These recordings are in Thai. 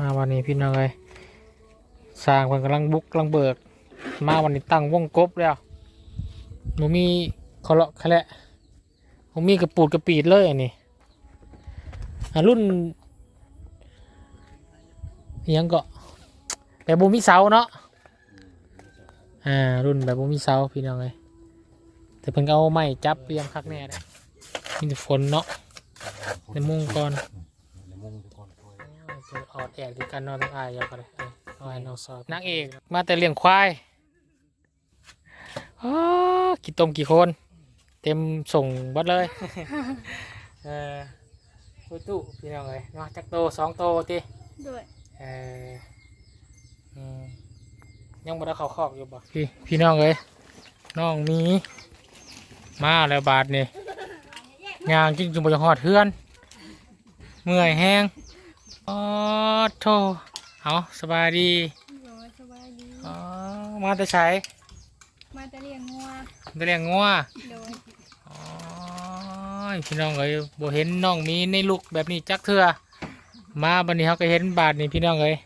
มาวันนี้พี่น้องเลยสร้างเพิ่นกำลังบุกกำลังเบิก มาวันนี้ตั้งวงกบแล้วหนูมีคอเลาะแคละหนูมีกระปูดกระปีดเลยอันนี้อ่รุ่นยังก็แบบบุมีเสาเนาะอ่ารุ่นแบบบุมีเสาพี่น้องเลยแต่เพิ่นเอาไม้จับเรียงคักแน่เลยมีฝนเนาะในมุ่งก่อน ในมุงทุกคนช่วย ตัวออดแอกที่กันนอนต้องอายอยากันเลยเอาไอ้น้องสอบนางเอกมาแต่เลี้ยงควายอ้ากี่ต้มกี่คน เต็มส่งบัดเลยเออคุยตู้พี่น้องเลยเนาะจักโตสองโตติด้วยเอออืมยังบ่ได้เข้าคอกอยู่บ่พี่พี่น้องเลยน้องมีมาแล้วบาทนี่ยางจริงจุงบ่จะหอดเฮือน เมื่อยแห้ง อ๋อโธ่เอาสบายดีโดยสบายดี อ๋อมาแต่ใช้มาแต่เลี้ยงงัวแต่เลี้ยงงัวโดยอ๋อพี่น้องเอ้ยบ่เห็นน้องมีในลูกแบบนี้จักเทื่อมาบัดนี้เขาก็เห็นบาทนี่พี่น้องเอ้ย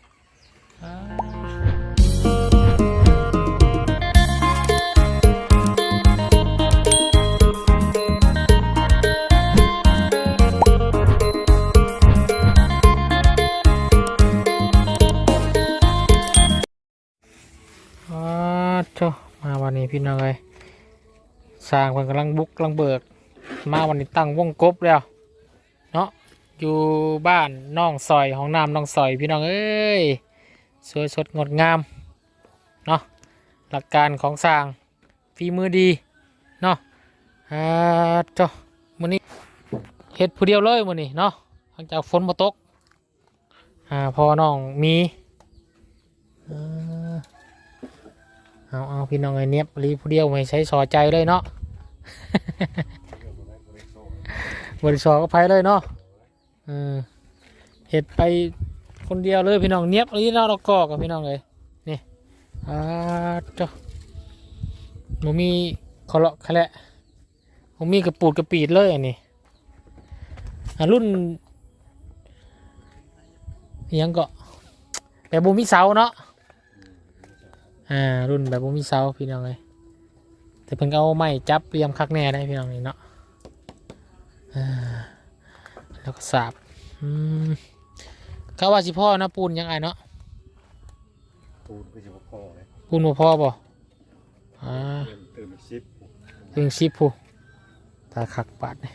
พี่น้องเอ้ยสร้างเพิ่นกำลังบุกกำลังเบิก มาวันนี้ตั้งวงกบแล้วเนาะอยู่บ้านน้องซอยของน้ำน้องซอยพี่น้องเอ้ยสวยสดงดงามเนาะหลักการของสร้างฝีมือดีเนาะอ่าเจ้ามื้อนี้เฮ็ดผู้เดียวเลยมื้อนี้เนาะหลังจากฝนมาตกอ่าพอน้องมีอ่า เอาเอาพี่น้องไอ้เนี้ยรีผู้เดียวไม่ใช้สอใจเลยเนาะบริสอก็ไปเลยเนาะเออเห็ดไปคนเดียวเลยพี่น้องเนี้ยบเลยเนาะเรากอกับพี่น้องเลยนี่อ่าเจ้าหนูมีคอเลาะแคละหนูมีกระปูดกระปีดเลยอันนี้อ่รุ่นยังก็แบบบุมีเสาเนาะ อ่ารุ่นแบบบุมีเสาพี่น้องเลยแต่เพิ่งเอาไม้จับเรียมคักแน่ได้พี่น้องนี่เนาะอ่าแล้วก็สาบอืมเขาว่าสิพ่อนะปูนยังไงเนาะตูนก็จะพ่อเลยปูนบ่พ่อบ่อ่าเติมเติมอีกซิปถึงสิบผู้ตาขักปาดนี่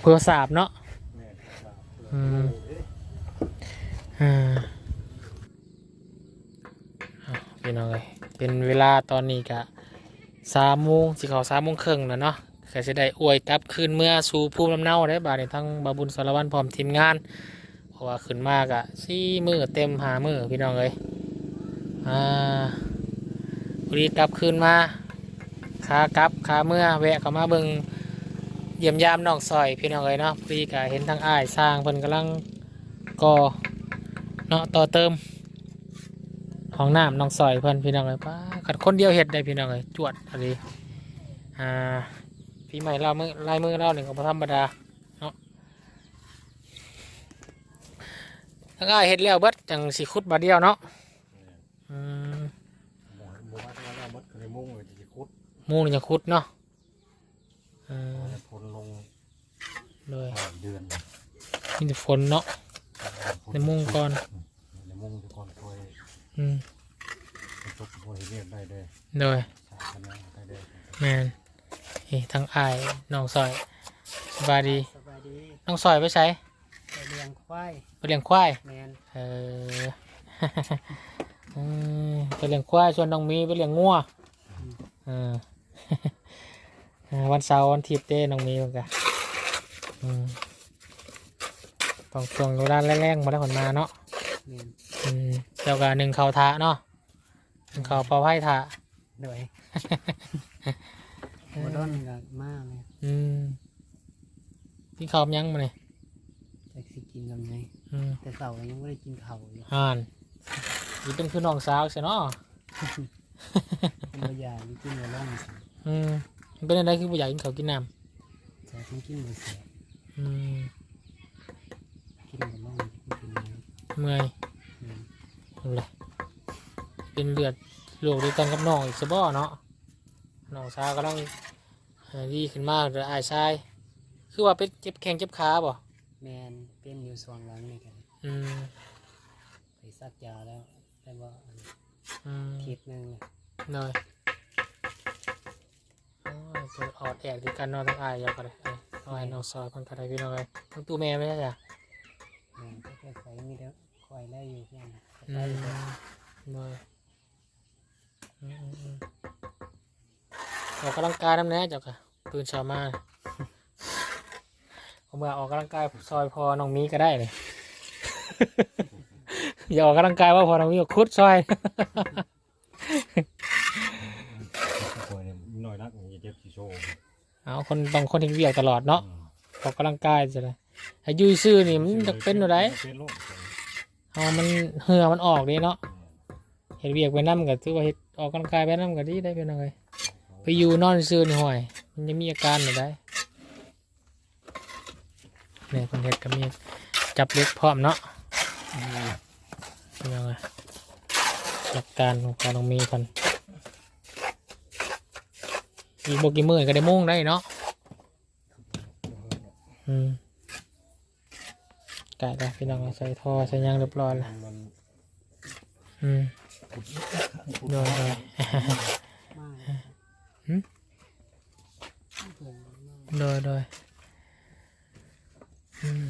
เพื่อสาบเนาะแม่ครับอืมอ่าอะ พี่น้องเลยเป็นเวลาตอนนี้กะสามโมงสิเขาสามโมงครึ่งแล้วเนาะก็จะได้อวยกลับคืนเมื่อสู่ภูมิลำเนาได้บาดนี้ทั้งบาบุญสารวัตรพร้อมทีมงานเพราะว่าขึ้นมากอะสี่มือเต็มหามือพี่น้องเลยอ่าพอดีกลับคืนมาขากลับขาเมื่อแวะเข้ามาเบิงเยี่ยมยามน้องซอยพี่น้องเลยเนาะพอดีกะเห็นทั้งอ้ายสร้างเพิ่นกำลังก็เนาะต่อเติม ของน้ำน้องซอยเพื่อนพี่น้องเลยป้าขัดคนเดียวเห็ดได้พี่น้องเลยจวดอะไรอ่าพี่ใหม่เรามือลายมือเราหนึ่งก็บ่ธรรมดาเนาะทั้งอ้ายเห็ดแล้วเบิดจังสีคุดบาดเดียวเนาะอืมหมู่หมู่บ้านที่เรามดคือในมุงเลยจะคุดหมูนี่จะคุดเนาะอ่าพลลงเลยเดือนมีแต่ฝนเนาะในมุงก่อน ในมุงทุกคนช่วยอืม ทุกคนเรียกได้เลยเลยสาธารณะได้เลยแมนเฮ้ทั้งอ้ายน้องซอยสบายดีสบายดีน้องซอยไปใช้ไปเลี้ยงควายไปเลี้ยงควายแมนเออ อืมไปเลี้ยงควายชวนน้องมีไปเลี้ยงงัวเออเออวันเสาร์วันอาทิตย์เด้น้องมีเหมือนกันอืมต้องช่วงเวลาแรงๆมาได้ผลมาเนาะแมนอืมเจ้าก็หนึ่งเขาทะเนาะหนึ่งเขาเป่าไพ่ทะเหนื่อยบดอนก็มากเลยอืมที่เขายังมาเนี่ยจะสิกินกันไงอืมแต่เสาร์ยังไม่ได้กินเข่าวอยู่อ่านนี่เป็นคือน้องสาวใช่เนาะเป็นตัวอย่างที่กินมาล่องอืมมันเป็นอะไรคือบ่อยากกินข้าวกินน้แต่ฉันกินมาเสียำอืมกินเมื่อยอืมนั่นแหละ เป็นเลือดโรคเดียวกันกับน้องอีกสบ่เนาะน้องสาวกำลังเอ่อดีขึ้นมากเดี๋ยวอายชาย คือว่าเป็นเจ็บแข้งเจ็บขาบ่แมนเป็นอยู่สองหลังนี่กันอืมไปซักยาแล้วแต่ว่าอันอืมทิศหนึงเลยหน่อยโอ้ยตัวออดแอดคือกันเนอนทั้งอายอยากอะไรเอ้ยเอาให้น้องซอยคนกระไดพี่น้องเลยทั้งตู้แม่ไม่ใช่จ้ะแมนก็แค่ใส่มีแต่คอยไล่อยู่เพียงอืไล่มอยู่หน่อย อืมอืมอืมออกกำลังกายน้ำแน่เจ้าค่ะตื่นเช้ามาผมว่าออกกำลังกายซอยพอน้องมีก็ได้เลยอย่าออกกำลังกายว่าพอน้องมีก็คุดซอยป่วยเนี่ยน้อยนักมันจะเจ็บสีโซ่เอาคนบางคนที่เวียกตลอดเนาะออกกำลังกายจะเลยอายุซื่อนี่มันจะเป็นอะไรเป็นโรคเอามันเหือมันออกดีเนาะเห็ดเวียกไปนั่ก็ถือว่าเห็ด ออกกำลังกายไปนั่ก็ดีได้เป็นอะไรไปอยู่นอนซื่อนี่ห่วยมันจะมีอาการอะไรได้เนี่ยคนเห็ดก็มีจับเล็กพร้อมเนาะเป็นยังไงหลักการของการต้องมีคนอีกบกี่มือก็ได้มุ่งได้เนาะอืมไก่ได้พี่น้องใส่ท่อใส่ยางเรียบร้อยแล้วมันอืม โดนเลยมากหืมเพิ่นมากโดยโดยอืม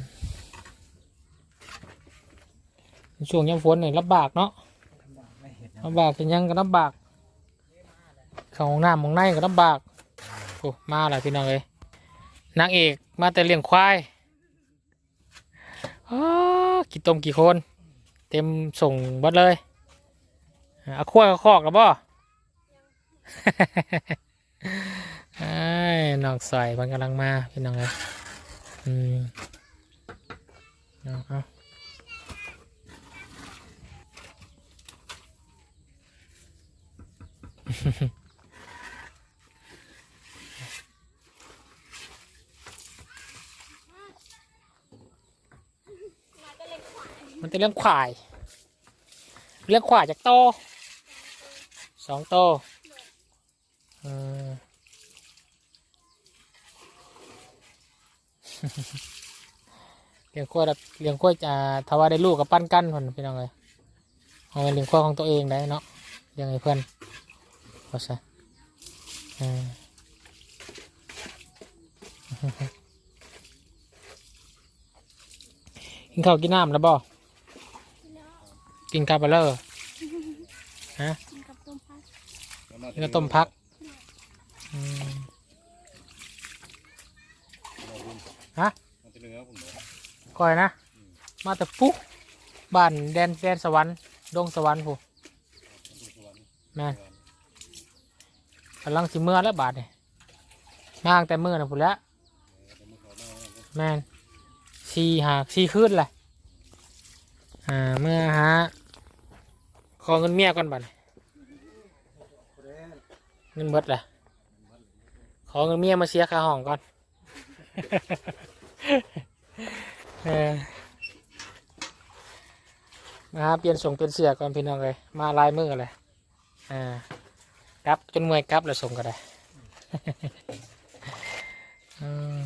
ช่วงยามฝนเนี่ยลำบากเนาะไม่เห็นลำบากเป็นยังก็ลำบากเข้าห้องน้ำห้องในก็ลำบากโอ้มาหลายพี่น้องเลยนางเอกมาแต่เลี้ยงควายอ้ากี่ต้มกี่คน เต็มส่งเบัดเลย เอาควายเอาคอกแล้วบ่ไอ้ายนอกซอยมันกำลังมาพี่น้องเลยอืมเอาเอามันจะเลี้ยงควาย เลี้ยงควายจากโต สองโตเออเลี้ยงกล้วเลี้ยงกล้วจะถ้าว่าได้ลูกกับปั้นกันคนพี่น้องเลยเอาไปเลี้ยงกล้วของตัวเองได้เนาะเลี้ยงให้เพื่อนก็ใช่อืมกินข้าวกินน้ำแล้วบ่กินข้าวไปเลยฮะ กินกับต้มผัก กิ นข้าวต้มพักฮะก่อยนะ มาแต่ปุ๊บบ้านแดนแดนสวรรค์ดงสวรรค์ผู้แม่นกำลังสิเมื่อแล้วบาทนี่มาตั้งแต่เมื่อนะผู้แล้วแม่นสีหากสี่คืนแหละอ่าเมื่อหาขอเงินเมียก่อนบัดนี้ เงินเบิดแหละขอเงินเมียมาเสียค่าห้องก่อนเออมาหาเปลี่ยนส่งเปลี่ยนเสือก่อนพี่น้องเลยมาลายมือเลยอ่ากลับจนเมื่อยกลับแล้วส่งก็ได้อืม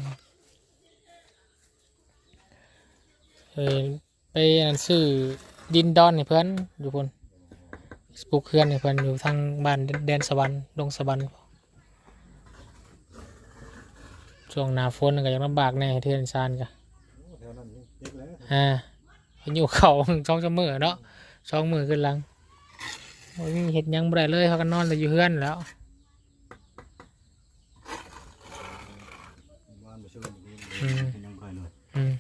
เออไปอันซื้อดินดอนให้เพื่อนอยู่พุ่น ปลูกเพื่อนให้เพื่อนอยู่ทางบ้านแดนสวรรค์ดงสวรรค์ช่วงหน้าฝนก็ยังลำบากแน่เทือนซานกันแถวนั้นเจ็บแล้วอ่าเพิ่นอยู่เขาช่องจะมือเนาะช่องมือขึ้นหลังโอ้ยมีเห็ดหยังบ่ได้เลยเขากันนอนแต่อยู่เฮือนแหล้วบ้านไปช่วยมันยังเคยเลยอืม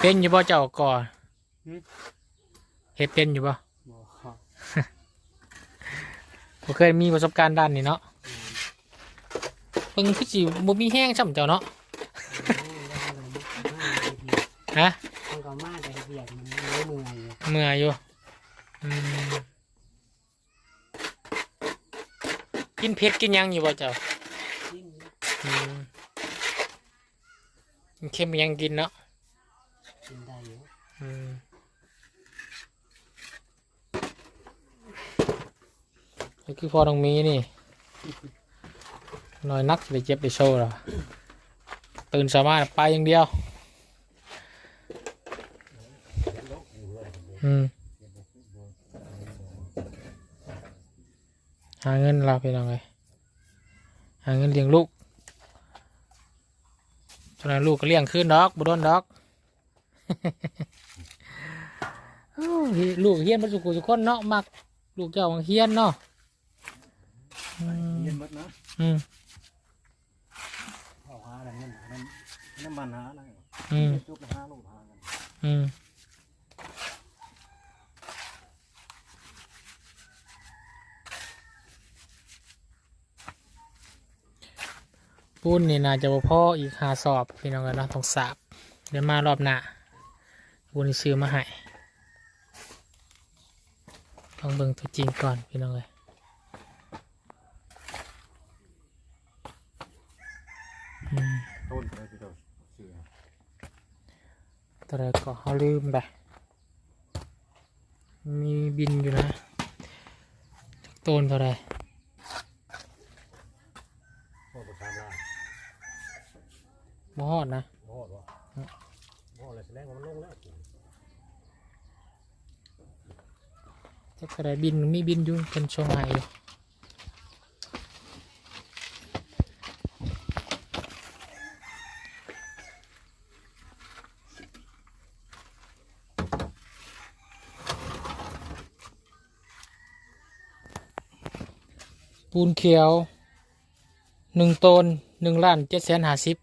เป็นอยู่บ่เจ้าก่อนเห็ดเป็นอยู่บ่ บ่เคยมีประสบการณ์ด้านนี้เนาะเพิ่งคือสิบ่มีแห้งช่ำเจ้าเนาะฮะมันก็มาแต่เบียดมันเมื่อยอยู่เมื่อยอยู่อืมกินเผ็ดกินหยังอยู่บ่เจ้าอืมเค็มยังกินเนาะ กินได้อยู่ อืม นี่ คือพอตรงมีนี่น้อยนักไปเจ็บไปโชว์หรอตื่นสามารถไปอย่างเดียว อืมหาเงินเราไปยังไงหาเงินเลี้ยงลูกตอนนั้นลูกก็เลี้ยงขึ้นดอกบุดนดอกลูกเฮียนมาสุกุสุกคนเนาะมักลูกเจ้าของเฮียนเนาะ เย็นหมดนะอืมเอาหาอะไรเงินนั่นนั่นมันหาอะไรอืมจุกหาลูกหากันอืมปุ้นนี่น่าจะบ่พออีกหาสอบพี่น้องกันเนาะต้องสาบเดี๋ยวมารอบหน้าปุ้นซื้อมาให้ต้องเบิ่งตัวจริงก่อนพี่น้องเลย อืม ต้นอะไรที่เราเสือตัวแรกก็เขาลืมไปมีบินอยู่นะจักต้นเท่าไรพ่อประชามลามฮอดนะพ่อวะพ่ออะไรแสดงว่ามันลงแล้วจักเท่าไรบินมีบินอยู่เป็นช่วงไหนอยู่ ปูนเขียวหนึ่งต้นหนึ่งล้านเจ็ดแสนห้าสิบ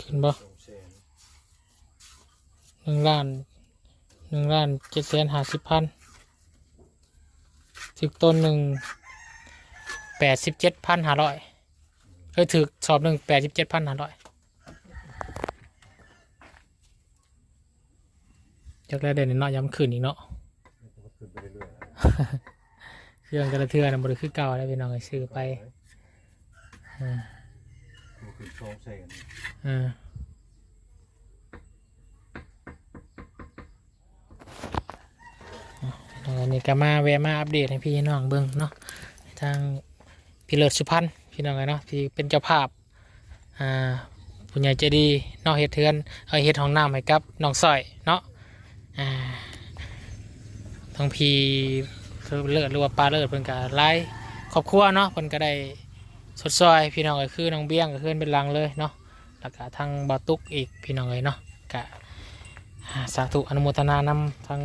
ขึ้นบ่หนึ่งล้านหนึ่งล้านเจ็ดแสนห้าสิบพันถึกต้นหนึ่งแปดสิบเจ็ดพันห้าร้อยเอ้ยถึกสอบหนึ่งแปดสิบเจ็ดพันห้าร้อย จากแรกเด่นเนาะย้ำขึ้นอีกเนาะมันขึ้นไปเรื่อยเครื่องกระเทือนบริคือเก่าแล้วพี่น้องไอ้ซื้อๆไปอืมมันขึ้นสองแสนอ่าเอาอันนี้ก็มาแวะมาอัปเดตให้พี่น้องเบิ่งเนาะทางพี่เลิศสุพรรณพี่น้องไงเนาะที่เป็นเจ้าภาพอ่าผู้ใหญ่ใจดีเนอกเฮ็ดเทือนเอาเฮ็ดห้องน้ำให้กับน้องสร้อยเนาะอ่า ทั้งพีเลิศหรือว่าปลาเลิศเพิ่นก็ไล่ครอบครัวเนาะเพิ่นก็ได้สดซอยพี่น้องก็คือน้องเบี้ยงก็ขึ้นเป็นลังเลยเนาะแล้วก็ทางบาตุกอีกพี่น้องเลยเนาะก็อ่าสาธุอนุโมทนานำทาง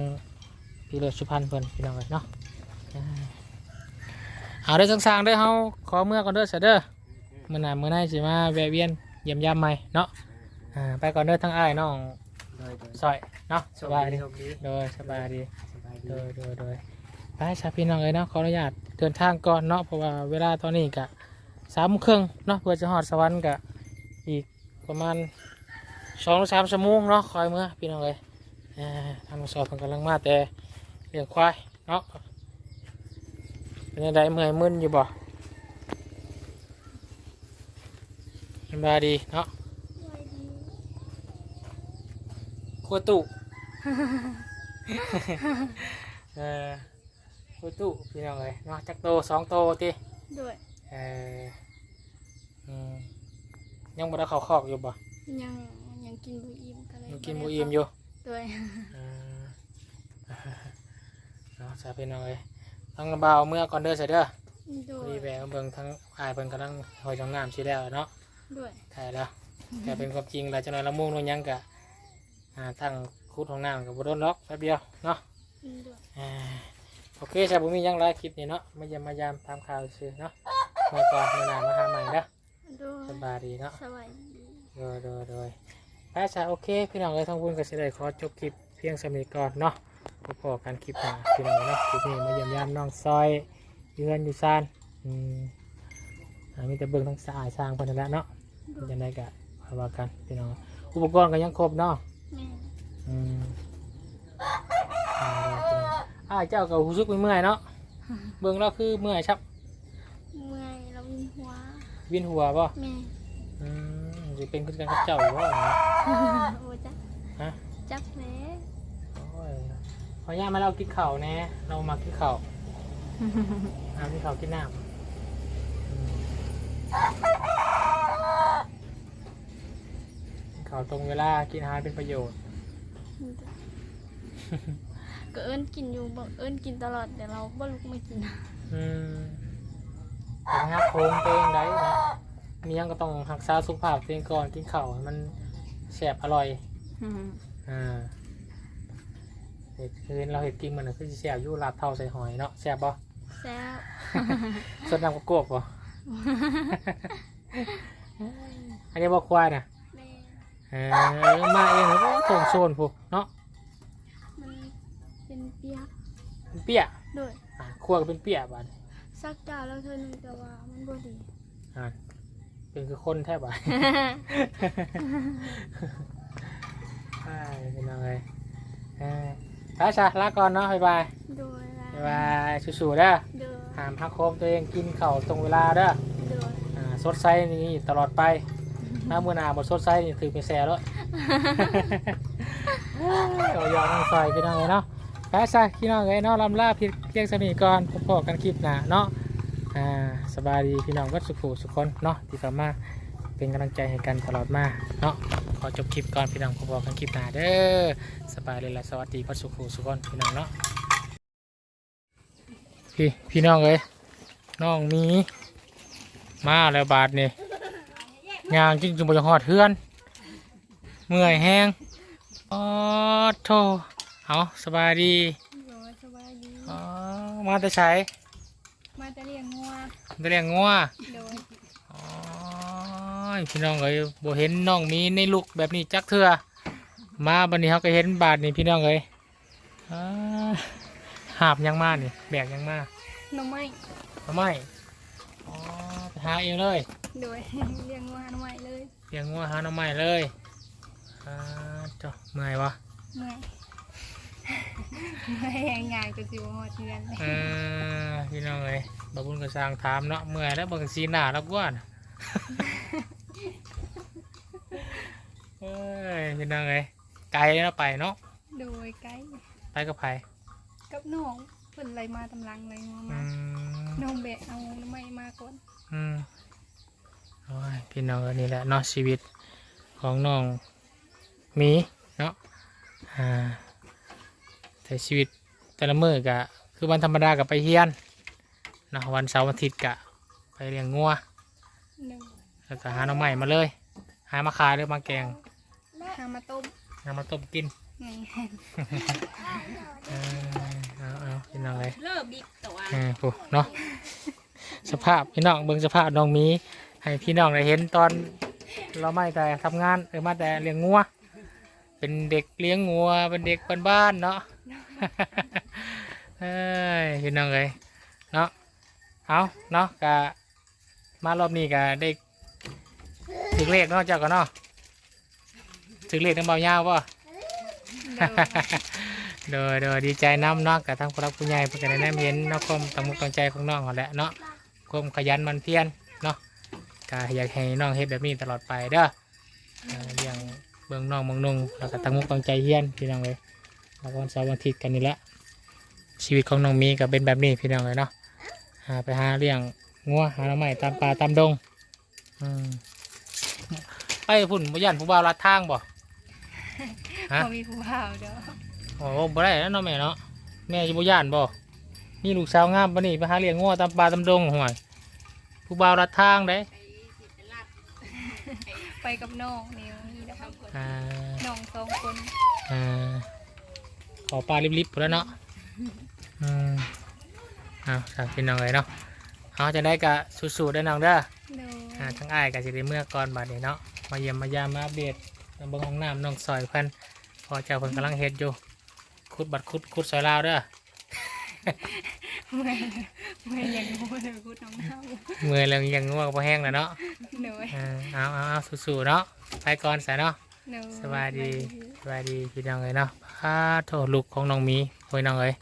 พี่เลิศสุพรรณเพิ่นพี่น้องเลยเนาะเอาได้อสร้างๆเด้อเฮาขอเมื่อก่อนเด้อเสยเด้อมื้อหน้ามื้อไหนสิมาแวะเวียนเยี่ยมยามใหม่เนาะอ่าไปก่อนเด้อทั้งอ้ายน้อง ยโดยซอยเนาะสบายดีโชคดีโดยสบายดีสบายดีโดยโดยโดยไปชาพี่น้องเลยเนาะขออนุญาตเดินทางก่อนเนาะเพราะว่าเวลาตอนนี้กะสามโมงครึ่งเนาะเพื่อจะหอดสวรรค์กะอีกประมาณสองหรือสามชั่วโมงเนาะคอยเมื่อพี่น้องเลยอ่าทางสอบเพิ่นกำลังมาแต่เลี้ยงควายเนาะเป็นยังไงเมื่อยมึนอยู่บ่สบายดีเนาะ สวัสดี ครั วตุเออครัวตุพี่น้องเลยเนาะจักโตสองโตติด้วยเอออืมยังบ่ได้เข้าคอกอยู่บ่ยังยังกินบุอิ่มก็เลยยังกินได้บ่อิ่มอยู่ด้วยเออเนาะจ้าพี่น้องเอ้ยต้องระบาวเมื่อก่อนเด้อเสยเด้อด้พวอยดีแวะเบิ่งทั้งอายเพิ่นกำลังหอยจองน้ำสิแล้วเนาะด้วย ถ่ายแล้วแต่เป็นความจริงหลายจังหน่อยละมุ่งนู่นยังกะ อ่าทั้งคูดของน้ำกับบ่โดนล็อกแป๊บเดียวเนาะด้วยอ่าโอเคใช่ผมมีหยังไลฟ์คลิปนี้เนาะมาเยี่ยมมายามตามข่าวซื่อเนาะมาก่อนมาหนามาหาใหม่เด้อด้วยสบายดีเนาะสวัสดีโดยโดยโดยไปซะโอเค พี่น้องเลยทั้งบุญก็สิได้ขอจบคลิปเพียงสำนีก่อนเนาะพบพอกันคลิปหน้าพี่น้องเนาะคลิปนี้มาเยี่ยมยามน้องซอยเยือนอยู่ซานอืมอ่ามีแต่เบิ่งทั้งสายสร้างเพิ่นนั่นแหละเนาะมันจะได้กะว่ากันพี่น้องอุปกรณ์ก็ยังครบเนาะ แม่ อืมอ่า อ่าเจ้าก็รู้สึกเมื่อยๆเนาะ เบิ่งแล้วคือเมื่อยชับเมื่อยเรามีหัววินหัวป่ะแม่อืมจะเป็นคือกันกับเจ้าอยู่ว่าโอ้จักฮะ จักแม่โอ้ยขออนุญาตมาเรากินข้าวแน่เรามากินข้าวเอากินข้าวกินน้ำอืมกินข้าวตรงเวลากินอาหารเป็นประโยชน์ ก็เอิ้นกินอยู่บอกเอิ้นกินตลอดแต่เราบ่ลุกมากินอืมเป็นฮักโครงตัวเองได้นะมีหยังก็ต้องรักษาสุขภาพตัวเองก่อนกินข้าวให้มันแซ่บอร่อยอ่าเห็ดคืนเราเห็ดกินมันน่ะคือสิแซ่บอยู่ลาบเท่าใส่หอยเนาะแซ่บบ่แซ่บสดน้ำกบกบบ่ อันนี้บ่ควายน่ะ แม่เออมาเองแล้วก็ส่งโซนพูเนาะ มันเป็นเปียก เป็นเปี้ยโดยอ่าคั่วก็เป็นเปี้ยบาดนี้ซักจานแล้วเธอหนึงแต่ว่ามันบ่ดี อ่าเป็นคือคนแทบบ่าด ใช่เป็นยังไงเออไปซะลาก่อนเนาะบ๊ายบายโดยบ๊ายบายสู้ๆเด้อโดยหามพักโคมตัวเองกินข้าวตรงเวลาเด้อโดยอ่าสดใสนี่ตลอดไปถ้ามือหนาบดสดใสนี่ถือเป็นแซ่แล้ว เอายอมน้องซอยพี่น้องเลยเนาะ ไปซะพี่น้องเลยเนาะลำลาพี่เพียงสมีก่อนพบกันคลิปหน้าเนาะอ่าสบายดีพี่น้องวัดสุขุสุขคนเนาะที่เข้ามาเป็นกำลังใจให้กันตลอดมาเนาะขอจบคลิปก่อนพี่น้องพบกันคลิปหน้าเด้อสบายเลยละสวัสดีวัดสุขุสุขคนพี่น้องเนาะพี่พี่น้องเลยน้องมีมาแล้วบาทนี่ยางจริงจุงบจะหอดเทือน เมื่อยแห้งอ๋อโธ่ เอาสบายดีโดยสบายดีอ๋อมาแต่ใช้มาจะเลี้ยงงัวแต่เลี้ยงงัวโดยอ๋อพี่น้องเอ้ยบ่เห็นน้องมีในลุกแบบนี้จักเทื่อมาบันนี้เขาก็เห็นบาทนี่พี่น้องเอ้ยอ่าหาบยังมานี่แบกยังมาหน่อไม้ทำไมอ๋อไปหาเองเลยโดยเลี้ยงงัวหน่อไม้เลยเลี้ยงงัวหาหน้ำใหม่เลยอ่าจ้ะเมื่อยวะเมื่อย เมื่อยแหงงานก็สิบ่ฮอดเดือนเลยเออพี่น้องเอ้ยบาบุญก็สร้างถามเนาะเมื่อยแล้วเบางสีหน้าแล้วกว่าน่ะเอ้ยพี่น้องเอ้ยไกลแล้วไปเนาะโดยไกด์ไปกับไผกับน้องเพิ่นไล่มาตำลังไล่งัวอืมา ม น้องแบะเอาหน่อไม้มาก่อนอืมโอ้ยพี่น้องเอ้ยนี่แหละเนาะชีวิตของน้องหมีเนาะอ่า แต่ชีวิตแต่ละมื้อกะคือวันธรรมดากับไปเฮียนเนาะวันเสาร์วันอาทิตย์กะไปเลี้ยงงัวหนึ่งแล้วก็หาหน่อใหม่มาเลย หามาขายหรือมาแกงหามาต้มหามาต้มกินไงเออเอาเอาพี่น้องเลยเลิกบิ๊กตัวเออผู้เนาะสภาพพี่น้องเบิ่งสภาพน้องหมีให้พี่น้องได้เห็นตอนเราไม่แต่ทำงานเออมาแต่เลี้ยงงัวเป็นเด็กเลี้ยงงัวเป็นเด็กบ้านๆเนาะ เอ้ยพี่น้องเลยเนาะเอาเนาะกะมารอบนี้กะได้ถึงเลขเนาะเจ้าก็เนาะถึงเลขน้ำเบายาวป่ะโดยโดยดีใจน้ำเนาะกับทั้งผู้รักผู้ใหญ่เพื่อนได้แนมเห็นเนาะความตั้งมุกตั้งใจของน้องเขาแหละเนาะความขยันมันเพียรเนาะก็อยากให้น้องเฮ็ดแบบนี้ตลอดไปเด้อเอ่องเบิ่งน้องเบิ่งนุ่งแล้วก็ตั้งมุกตั้งใจเฮียนพี่น้องเลย วก็วันเสาร์วันอาทิตย์กันนี่แหละชีวิตของน้องมีก็เป็นแบบนี้พี่น้องเลยเนาะหาไปหาเลี้ยงงัวหาหน่อไม้ตามป่าตามดงอืมไปพุ่นบ่ย่านผู้บ่าวลัดทางบ่ฮะพอมีผู้บ่าวเด้อโอ้บ่ได้แล้วเนาะแม่เนาะแม่จะบ่ย่านบ่นี่ลูกสาวงามปะนี่ไปหาเลี้ยงงัวตามป่าตามดงห่วย ผู้บ่าวรัดทางเด้ไปกับน้องนี่มีแล้วอ่าน้องสองคนอ่า ขอปลาลิบๆพุ่นแล้วเนาะอืมเอาสามพี่น้องเลยเนาะเอาจะได้กะสู้ๆได้อน้องเด้อโดยอ่าทั้งอ้ายกะสิได้เมื่อก่อนบัดนี้เนาะมาเยี่ยมมายามมาอัปเดตเบิ่งห้องน้ำน้องซอยเพิ่นพอเจ้าเพิ่นกำลังเฮ็ดอยู่ขุดบัดขุดขุดซอยลาวเด้อเมื่อยเมื่อยอย่างงูเลยพูดน้องเน่าเมื่อยแล้วยังงัวก็บ่แห้งแล้วเนาะโดยเออเอาเอาเอาสู้ๆเนาะไปก่อนสายเนาะ โดยสบายดีสบายดีพี่น้องเลยเนาะพาโทษลูกของน้องหมีโอ้ยน้องเอ้ย